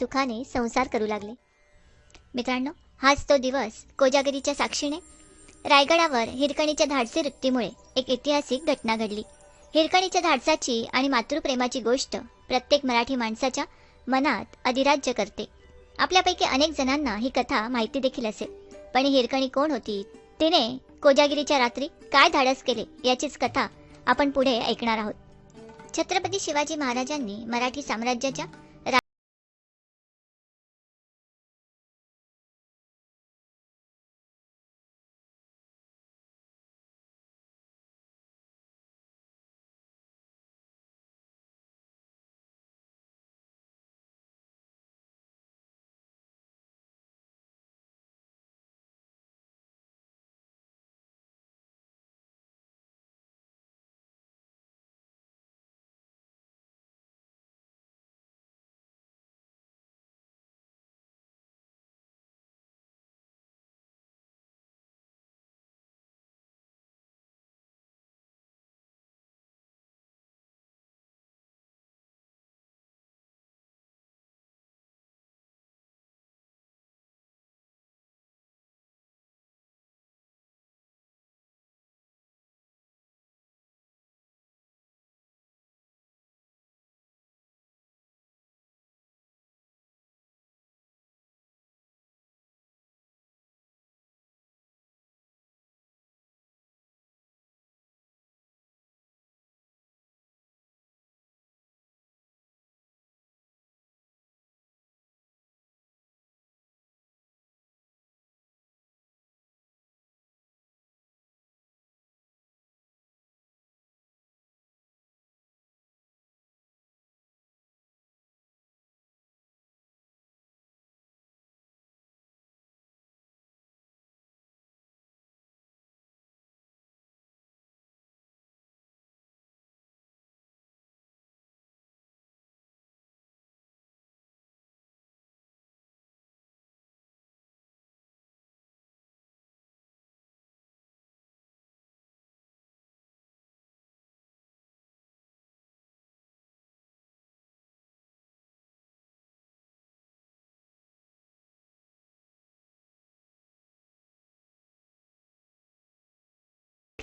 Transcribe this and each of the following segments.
सुखाने संसार करू लागले. मित्रांनो हाच तो दिवस कोजागिरीच्या साक्षीने. रायगडावर हिरकणीच्या धाडसी वृत्तीमुळे एक ऐतिहासिक घटना घडली. हिरकणीच्या धाडसाची आणि मातृप्रेमाची गोष्ट प्रत्येक मराठी माणसाच्या मनात अधिराज्य करते. आपल्यापैकी अनेक जणांना ही कथा माहिती देखील असेल. पण ही हिरकणी कोण होती? तिने कोजागिरीच्या रात्री काय धाडस केले याचीच कथा आपण पुढे ऐकणार आहोत. छत्रपती शिवाजी महाराजांनी मराठी साम्राज्याच्या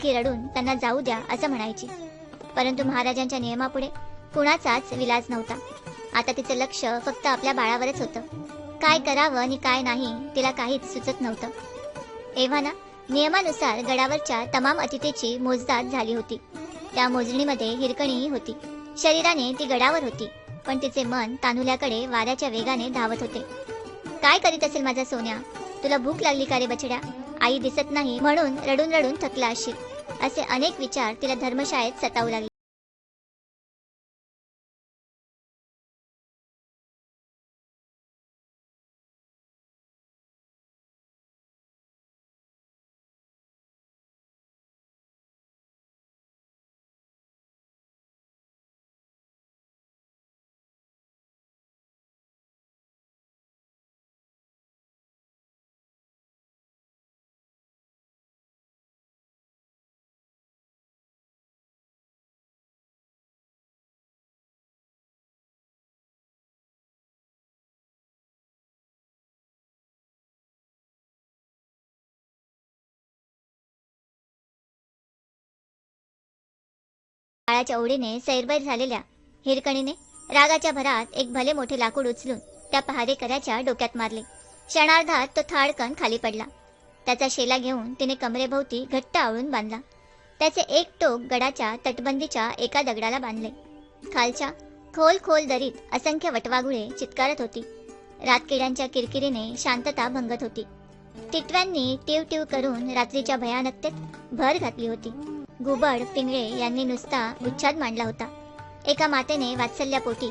रडून त्यांना जाऊ द्या असं म्हणायची. परंतु महाराजांच्या नियमापुढे कुणाचाच विलाज नव्हता. आता तिचं लक्ष फक्त आपल्या बाळावरच होतं. काय करावं आणि काय नाही तिला काहीच सुचत नव्हतं. एव्हाना नियमानुसार गडावरच्या तमाम अतिथीची मोजदाद झाली होती. त्या मोजणीमध्ये हिरकणीही होती. शरीराने ती गडावर होती पण तिचे मन तानुल्याकडे वाऱ्याच्या वेगाने धावत होते. काय करीत असेल माझा सोन्या? तुला भूक लागली का रे बछड्या? आई दिसत नाही म्हणून रडून रडून थकला असशील असे अनेक विचार तिला धर्मशाळेत सतावू लागले. काळाच्या ओढीने सैरभैर झालेल्या हिरकणीने रागाच्या भरात एक भले मोठे लाकूड उचलून त्या पहारेकऱ्याच्या डोक्यात मारले. क्षणार्धात तो थाडकन खाली पडला. त्याचा शेला घेऊन तिने कमरेभोवती घट्ट आवळून बांधला. त्याचे एक टोक गडाच्या तटबंदीच्या एका दगडाला बांधले. खालच्या खोल खोल दरीत असंख्य वटवाघुळे चित्कारत होती. रातकिड्यांच्या किरकिरीने शांतता भंगत होती. टिटव्यांनी टिव टिव करून रात्रीच्या भयानकतेत भर घातली होती. घुबड पिंगळे यांनी नुसता उच्छाद मांडला होता. एका मातेने वात्सल्यापोटी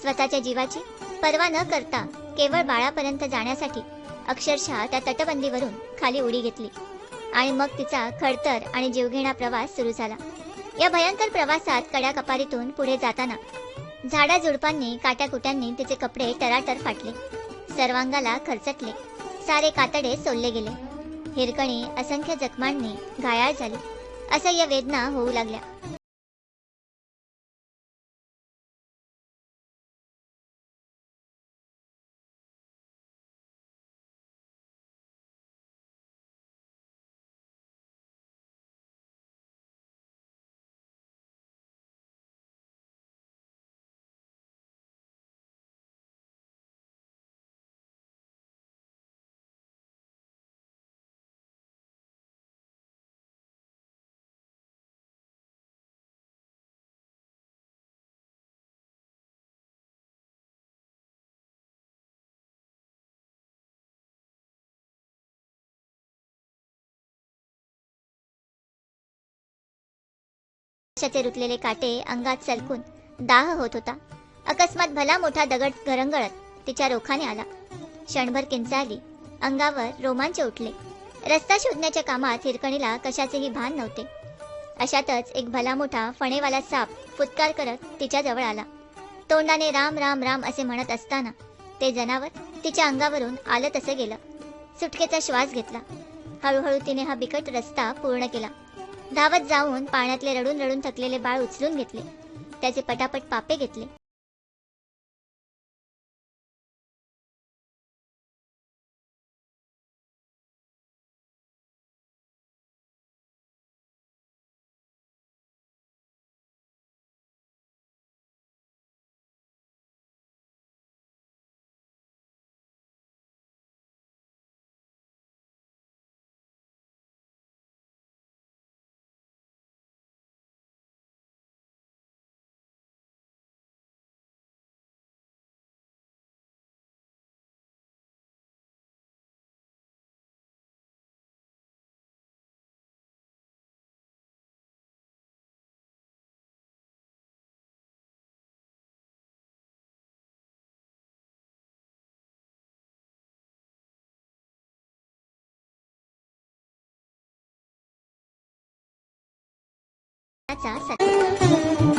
स्वतःच्या जीवाची पर्वा न करता केवळ बाळापर्यंत जाण्यासाठी अक्षरशः त्या तटबंदीवरून खाली उडी घेतली. आणि मग तिचा खडतर आणि जीवघेणा प्रवास सुरू झाला. या भयंकर प्रवासात कड्या कपारीतून पुढे जाताना झाडाझुडपांनी काट्याकुट्यांनी तिचे कपडे टराटर फाटले. सर्वांगाला खरचटले. सारे कातडे सोलले गेले. हिरकणी असंख्य जखमांनी घायाळ झाली. असह्य वेदना होऊ लागल्या. शाचे रुतलेले काटे अंगात सलकून दाह होत होता. अकस्मात भला मोठा दगड घरंगळत तिच्या रोखाने आला. क्षणभर किंचाळली. अंगावर रोमांच उठले. रस्ता शोधण्याच्या कामात हिरकणीला कशाचेही भान नव्हते. अशातच एक भला मोठा फणेवाला साप फुटकार करत तिच्या जवळ आला. तोंडाने राम राम राम असे म्हणत असताना ते जनावर तिच्या अंगावरून आलं तसं गेलं. सुटकेचा श्वास घेतला. हळूहळू तिने हा बिकट रस्ता पूर्ण केला. धावत जाऊन पाण्यातले रडून रडून थकलेले बाळ उचलून घेतले. त्याचे पटापट पापे घेतले. चा सत्य